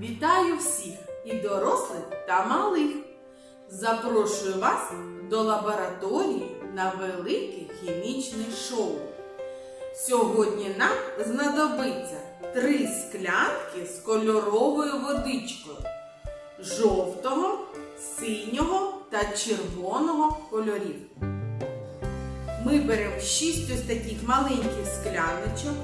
Вітаю всіх і дорослих та малих. Запрошую вас до лабораторії на велике хімічне шоу. Сьогодні нам знадобиться три склянки з кольоровою водичкою жовтого, синього та червоного кольорів. Ми беремо шість ось таких маленьких скляночок,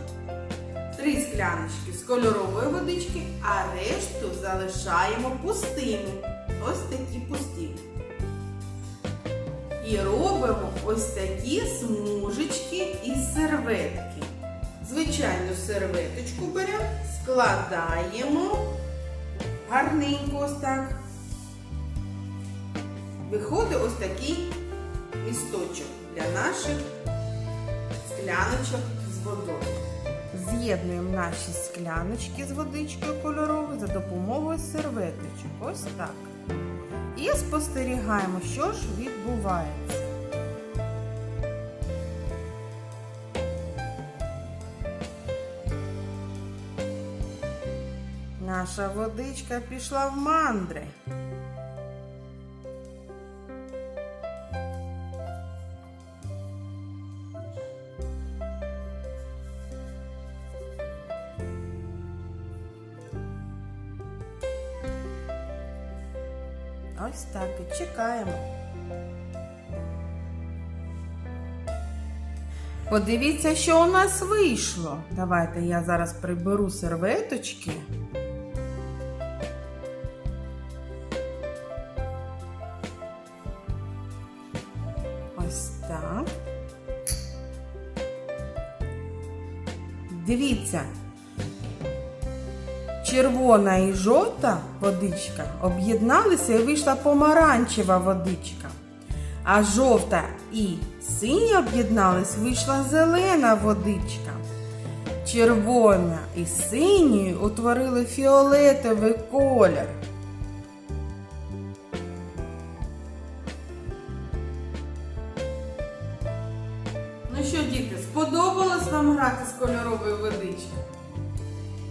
три скляночки з кольорової водички, а решту залишаємо пустими. Ось такі пусті. І робимо ось такі смужечки із серветки. Звичайну серветочку беремо, складаємо гарненько ось так. Виходить ось такий місточок для наших скляночок з водою. З'єднуємо наші скляночки з водичкою кольоровою за допомогою серветочок. Ось так. І спостерігаємо, що ж відбувається. Наша водичка пішла в мандри. Ось так і чекаємо. Подивіться, що у нас вийшло. Давайте я зараз приберу серветочки. Ось так. Дивіться, червона і жовта водичка об'єдналися і вийшла помаранчева водичка. А жовта і синя об'єднались, вийшла зелена водичка. Червона і синьою утворили фіолетовий колір. Ну що, діти, сподобалось вам грати з кольоровою водичкою?